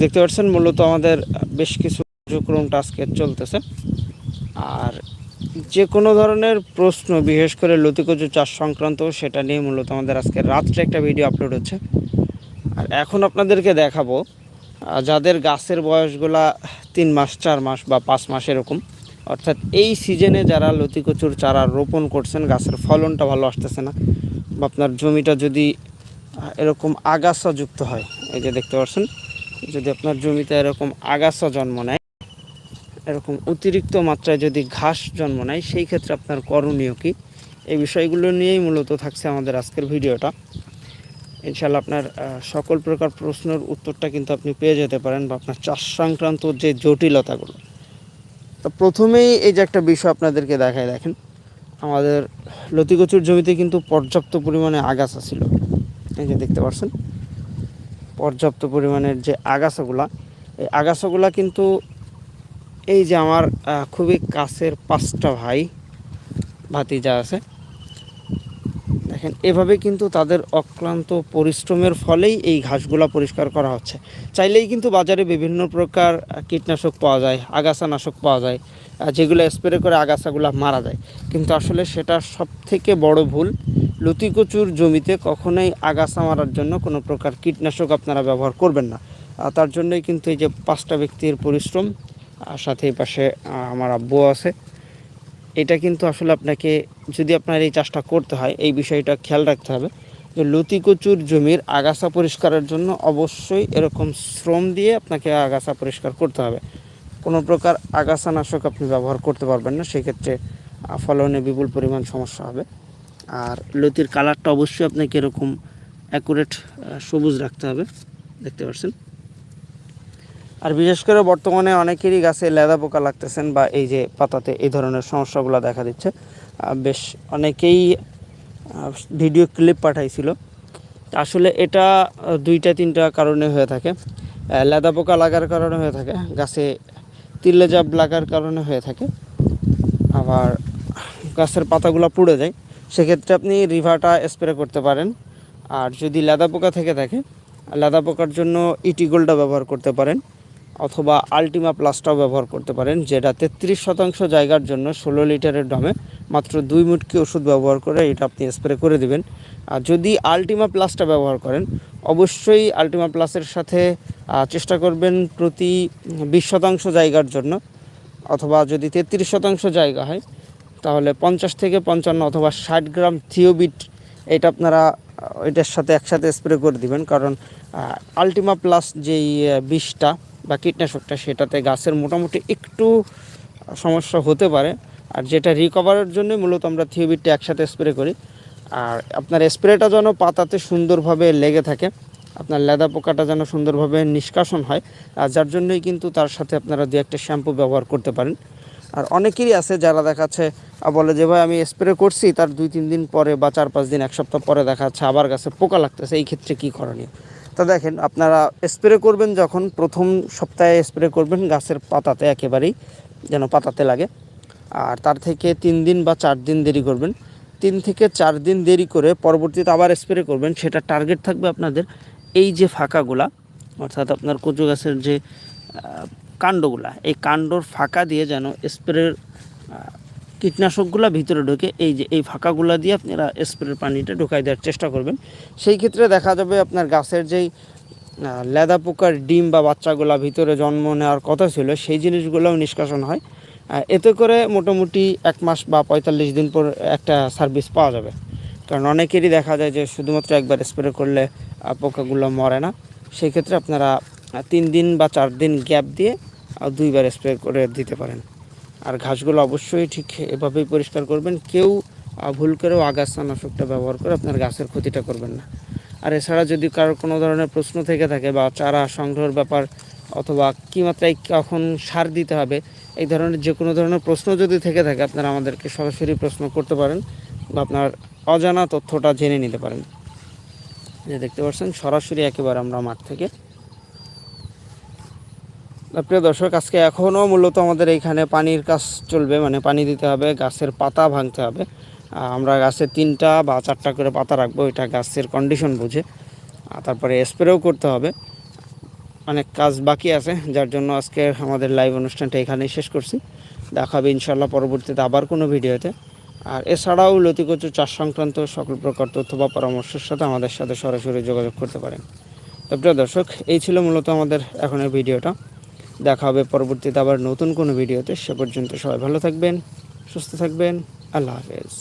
দেখতে পাচ্ছেন, মূলত আমাদের বেশ কিছু কার্যক্রম টাস্কে চলতেছে। আর যে কোনো ধরনের প্রশ্ন, বিশেষ করে লতিকচু চাষ সংক্রান্ত, সেটা নিয়ে মূলত আমাদের আজকে রাত্রে একটা ভিডিও আপলোড হচ্ছে। আর এখন আপনাদেরকে দেখাবো যাদের গাছের বয়সগুলা তিন মাস, চার মাস বা পাঁচ মাস এরকম, অর্থাৎ এই সিজনে যারা লতিকচুর চারা রোপণ করছেন, গাছের ফলনটা ভালো আসতেছে না, বা আপনার জমিটা যদি এরকম আগাছা যুক্ত হয়, এই যে দেখতে পাচ্ছেন যদি আপনার জমিতে এরকম আগাছা জন্ম নেয়, এরকম অতিরিক্ত মাত্রায় যদি ঘাস জন্ম নেয়, সেই ক্ষেত্রে আপনার করণীয় কী? এই বিষয়গুলো নিয়েই মূলত থাকছে আমাদের আজকের ভিডিওটা। ইনশাল্লাহ আপনার সকল প্রকার প্রশ্নের উত্তরটা কিন্তু আপনি পেয়ে যেতে পারেন বা আপনার চাষ সংক্রান্ত যে জটিলতাগুলো। তো প্রথমেই এই যে একটা বিষয় আপনাদেরকে দেখায় দেখেন, আমাদের লতিকচুর জমিতে কিন্তু পর্যাপ্ত পরিমাণে আগাছা ছিল। এই যে দেখতে পাচ্ছেন পর্যাপ্ত পরিমাণের যে আগাছাগুলা, এই আগাছাগুলা কিন্তু এই যে আমার খুবই কাছের পাঁচটা ভাই, ভাতিজা আছে। দেখেন, এভাবে কিন্তু তাদের অক্লান্ত পরিশ্রমের ফলেই এই ঘাসগুলা পরিষ্কার করা হচ্ছে। চাইলেই কিন্তু বাজারে বিভিন্ন প্রকার কীটনাশক পাওয়া যায়, আগাছানাশক পাওয়া যায় যেগুলো স্প্রে করে আগাছাগুলা মারা যায়। কিন্তু আসলে সেটা সব থেকে বড় ভুল। লতিকচুর জমিতে কখনোই আগাছা মারার জন্য কোনো প্রকার কীটনাশক আপনারা ব্যবহার করবেন না। তার জন্যই কিন্তু এই যে পাঁচটা ব্যক্তির পরিশ্রম সাথে এই পাশে আমার আব্বু আছে। এটা কিন্তু আসলে আপনাকে, যদি আপনার এই চাষটা করতে হয়, এই বিষয়টা খেয়াল রাখতে হবে যে লতিকচুর জমির আগাছা পরিষ্কারের জন্য অবশ্যই এরকম শ্রম দিয়ে আপনাকে আগাছা পরিষ্কার করতে হবে। কোনো প্রকার আগাছানাশক আপনি ব্যবহার করতে পারবেন না, সেক্ষেত্রে ফলনে বিপুল পরিমাণ সমস্যা হবে। আর লতির কালারটা অবশ্যই আপনাকে এরকম অ্যাকুরেট সবুজ রাখতে হবে, দেখতে পাচ্ছেন আর বিশেষ করে বর্তমানে অনেকেরই গাছে লেদা পোকা লাগতেছেন বা এই যে পাতাতে এই ধরনের সমস্যাগুলো দেখা দিচ্ছে। বেশ অনেকেই ভিডিও ক্লিপ পাঠাইছিল। আসলে এটা দুইটা তিনটা কারণে হয়ে থাকে। লেদা পোকা লাগার কারণে হয়ে থাকে, গাছে তিল্লেজাব লাগার কারণে হয়ে থাকে। আবার গাছের পাতাগুলো পুড়ে যায়। সেক্ষেত্রে আপনি রিভাটা স্প্রে করতে পারেন। আর যদি লেদা পোকা থেকে থাকে, লাদা পোকার জন্য ইটিগোলটা ব্যবহার করতে পারেন, অথবা আলটিমা প্লাসটাও ব্যবহার করতে পারেন, যেটা তেত্রিশ শতাংশ জায়গার জন্য ষোলো লিটারের ডমে মাত্র দুই মুটকি ওষুধ ব্যবহার করে এটা আপনি স্প্রে করে দিবেন। আর যদি আলটিমা প্লাসটা ব্যবহার করেন, অবশ্যই আলটিমা প্লাসের সাথে চেষ্টা করবেন প্রতি বিশ শতাংশ জায়গার জন্য, অথবা যদি তেত্রিশ শতাংশ জায়গা হয় তাহলে পঞ্চাশ থেকে পঞ্চান্ন অথবা ষাট গ্রাম থিওবিট, এটা আপনারা এটার সাথে একসাথে স্প্রে করে দিবেন। কারণ আলটিমা প্লাস যেই বিষটা বা কীটনাশকটা, সেটাতে গাছের মোটামুটি একটু সমস্যা হতে পারে। আর যেটা রিকভারের জন্য মূলত আমরা থিওবিটটা একসাথে স্প্রে করি। আর আপনার স্প্রেটা যেন পাতাতে সুন্দরভাবে লেগে থাকে, আপনার লেদা পোকাটা যেন সুন্দরভাবে নিষ্কাশন হয়, আর যার জন্যই কিন্তু তার সাথে আপনারা দু একটা শ্যাম্পু ব্যবহার করতে পারেন। আর অনেকেরই আছে যারা দেখাচ্ছে বলে যে, ভাই, আমি স্প্রে করছি, তার দুই, তিন দিন পরে বা চার, পাঁচ দিন, এক সপ্তাহ পরে দেখা যাচ্ছে আবার গাছে পোকা লাগতেছে, এই ক্ষেত্রে কী করণীয়? তা দেখেন, আপনারা স্প্রে করবেন যখন প্রথম সপ্তাহে স্প্রে করবেন, গাছের পাতাতে একেবারেই যেন পাতাতে লাগে। আর তার থেকে তিন দিন বা চার দিন দেরি করবেন। তিন থেকে চার দিন দেরি করে পরবর্তীতে আবার স্প্রে করবেন, সেটা টার্গেট থাকবে আপনাদের এই যে ফাঁকাগুলা, অর্থাৎ আপনার কচু গাছের যে কাণ্ডগুলা, এই কাণ্ডর ফাঁকা দিয়ে যেন স্প্রের কীটনাশকগুলো ভিতরে ঢোকে, এই যে, এই ফাঁকাগুলা দিয়ে আপনারা স্প্রের পানিটা ঢোকাই দেওয়ার চেষ্টা করবেন। সেই ক্ষেত্রে দেখা যাবে আপনার গাছের যেই লেদা পোকার ডিম বা বাচ্চাগুলো ভিতরে জন্ম নেওয়ার কথা ছিল, সেই জিনিসগুলোও নিষ্কাশন হয়। এতে করে মোটামুটি এক মাস বা পঁয়তাল্লিশ দিন পর একটা সার্ভিস পাওয়া যাবে। কারণ অনেকেরই দেখা যায় যে শুধুমাত্র একবার স্প্রে করলে পোকাগুলো মরে না। সেই ক্ষেত্রে আপনারা তিন দিন বা চার দিন গ্যাপ দিয়ে দুইবার স্প্রে করে দিতে পারেন। আর ঘাসগুলো অবশ্যই ঠিক এভাবেই পরিষ্কার করবেন। কেউ ভুল করেও আগাছানাশকটা ব্যবহার করে আপনার গাছের ক্ষতিটা করবেন না। আর এছাড়া যদি কারোর কোনো ধরনের প্রশ্ন থেকে থাকে বা চারা সংগ্রহের ব্যাপার অথবা কী মাত্রায় কখন সার দিতে হবে, এই ধরনের যে কোনো ধরনের প্রশ্ন যদি থেকে থাকে, আপনারা আমাদেরকে সরাসরি প্রশ্ন করতে পারেন বা আপনার অজানা তথ্যটা জেনে নিতে পারেন। যে দেখতে পাচ্ছেন, সরাসরি একেবারে আমরা মাঠ থেকে প্রিয় দর্শক, আজকে এখনও মূলত আমাদের এইখানে পানির কাজ চলবে মানে পানি দিতে হবে, গাছের পাতা ভাঙতে হবে। আমরা গাছে তিনটা বা চারটা করে পাতা রাখব, এটা গাছের কন্ডিশন বুঝে। তারপরে স্প্রেও করতে হবে। অনেক কাজ বাকি আছে, যার জন্য আজকে আমাদের লাইভ অনুষ্ঠানটা এখানেই শেষ করছি। দেখা হবে ইনশাল্লাহ পরবর্তীতে আবার কোনো ভিডিওতে। আর এছাড়াও লতিকচু চাষ সংক্রান্ত সকল প্রকার তথ্য বা পরামর্শের সাথে আমাদের সাথে সরাসরি যোগাযোগ করতে পারেন। তো প্রিয় দর্শক, এই ছিল মূলত আমাদের এখনের ভিডিওটা। দেখা হবে পরবর্তীতে আবার নতুন কোনো ভিডিওতে। সে পর্যন্ত সবাই ভালো থাকবেন, সুস্থ থাকবেন। আল্লাহ হাফেজ।